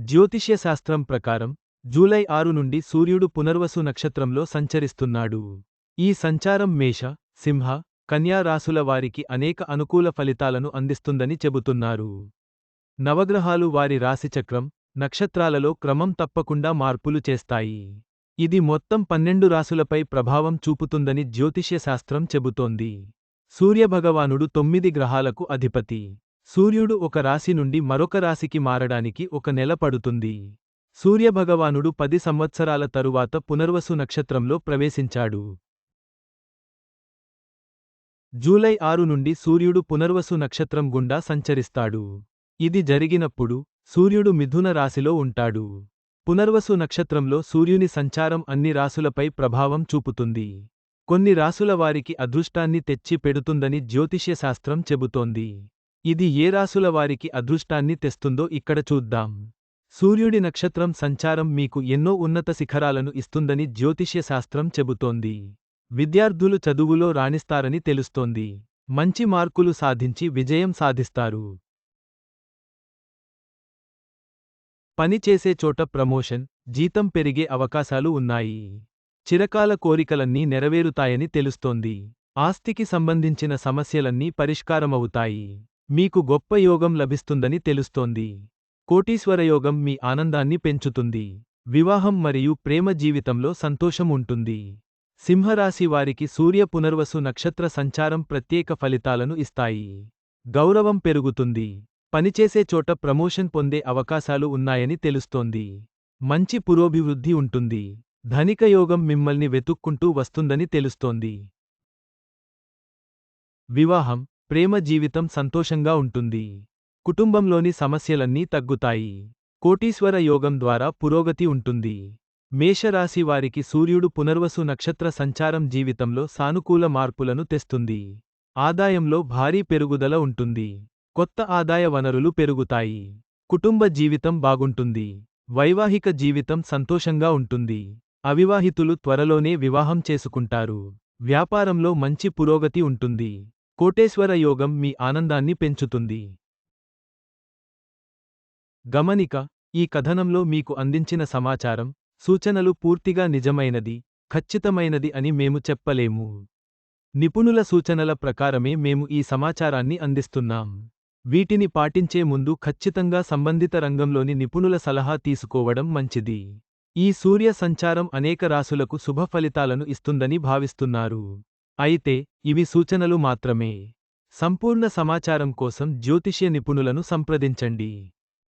జ్యోతిష్యశాస్త్రం ప్రకారం జూలై ఆరు నుండి సూర్యుడు పునర్వసు నక్షత్రంలో సంచరిస్తున్నాడు. ఈ సంచారం మేష సింహ కన్యా రాసుల వారికి అనేక అనుకూల ఫలితాలను అందిస్తుందని చెబుతున్నారు. నవగ్రహాలు వారి రాశిచక్రం నక్షత్రాలలో క్రమం తప్పకుండా మార్పులు చేస్తాయి. ఇది మొత్తం పన్నెండు రాసులపై ప్రభావం చూపుతుందని జ్యోతిష్యశాస్త్రం చెబుతోంది. సూర్యభగవానుడు తొమ్మిది గ్రహాలకు అధిపతి. సూర్యుడు ఒక రాశి నుండి మరొక రాశికి మారడానికి ఒక నెల పడుతుంది. సూర్యభగవానుడు పది సంవత్సరాల తరువాత పునర్వసు నక్షత్రంలో ప్రవేశించాడు. జూలై ఆరు నుండి సూర్యుడు పునర్వసు నక్షత్రం గుండా సంచరిస్తాడు. ఇది జరిగినప్పుడు సూర్యుడు మిథున రాశిలో ఉంటాడు. పునర్వసు నక్షత్రంలో సూర్యుని సంచారం అన్ని రాసులపై ప్రభావం చూపుతుంది. కొన్ని రాసుల వారికి అదృష్టాన్ని తెచ్చి పెడుతుందని జ్యోతిష్యశాస్త్రం చెబుతోంది. ఇది ఏ రాసుల వారికి అదృష్టాన్ని తెస్తుందో ఇక్కడ చూద్దాం. సూర్యుడి నక్షత్రం సంచారం మీకు ఎన్నో ఉన్నత శిఖరాలను ఇస్తుందని జ్యోతిష్యశాస్త్రం చెబుతోంది. విద్యార్థులు చదువులో రాణిస్తారని తెలుస్తోంది. మంచి మార్కులు సాధించి విజయం సాధిస్తారు. పని చేసే చోట ప్రమోషన్ జీతం పెరిగే అవకాశాలు ఉన్నాయి. చిరకాల కోరికలన్నీ నెరవేరుతాయని తెలుస్తోంది. ఆస్తికి సంబంధించిన సమస్యలన్నీ పరిష్కారమవుతాయి. మీకు గొప్ప యోగం లభిస్తుందని తెలుస్తోంది. కోటీశ్వరయోగం మీ ఆనందాన్ని పెంచుతుంది. వివాహం మరియు ప్రేమ జీవితంలో సంతోషం ఉంటుంది. సింహరాశి వారికి సూర్య పునర్వసు నక్షత్ర సంచారం ప్రత్యేక ఫలితాలను ఇస్తాయి. గౌరవం పెరుగుతుంది. పనిచేసే చోట ప్రమోషన్ పొందే అవకాశాలు ఉన్నాయని తెలుస్తోంది. మంచి పురోభివృద్ధి ఉంటుంది. ధనిక యోగం మిమ్మల్ని వెతుక్కుంటూ వస్తుందని తెలుస్తోంది. వివాహం ప్రేమ జీవితం సంతోషంగా ఉంటుంది. కుటుంబంలోని సమస్యలన్నీ తగ్గుతాయి. కోటీశ్వర యోగం ద్వారా పురోగతి ఉంటుంది. మేషరాశి వారికి సూర్యుడు పునర్వసు నక్షత్ర సంచారం జీవితంలో సానుకూల మార్పులను తెస్తుంది. ఆదాయంలో భారీ పెరుగుదల ఉంటుంది. కొత్త ఆదాయ వనరులు పెరుగుతాయి. కుటుంబ జీవితం బాగుంటుంది. వైవాహిక జీవితం సంతోషంగా ఉంటుంది. అవివాహితులు త్వరలోనే వివాహం చేసుకుంటారు. వ్యాపారంలో మంచి పురోగతి ఉంటుంది. కోటేశ్వర యోగం మీ ఆనందాన్ని పెంచుతుంది. గమనిక ఈ కథనంలో మీకు అందించిన సమాచారం సూచనలు పూర్తిగా నిజమైనది ఖచ్చితమైనది అని మేము చెప్పలేము. నిపుణుల సూచనల ప్రకారమే మేము ఈ సమాచారాన్ని అందిస్తున్నాం. వీటిని పాటించే ముందు ఖచ్చితంగా సంబంధిత రంగంలోని నిపుణుల సలహా తీసుకోవడం మంచిది. ఈ సూర్య సంచారం అనేక రాసులకు శుభ ఫలితాలను ఇస్తుందని భావిస్తున్నారు. అయితే ఇవి సూచనలు మాత్రమే. సంపూర్ణ సమాచారం కోసం జ్యోతిష్య నిపుణులను సంప్రదించండి.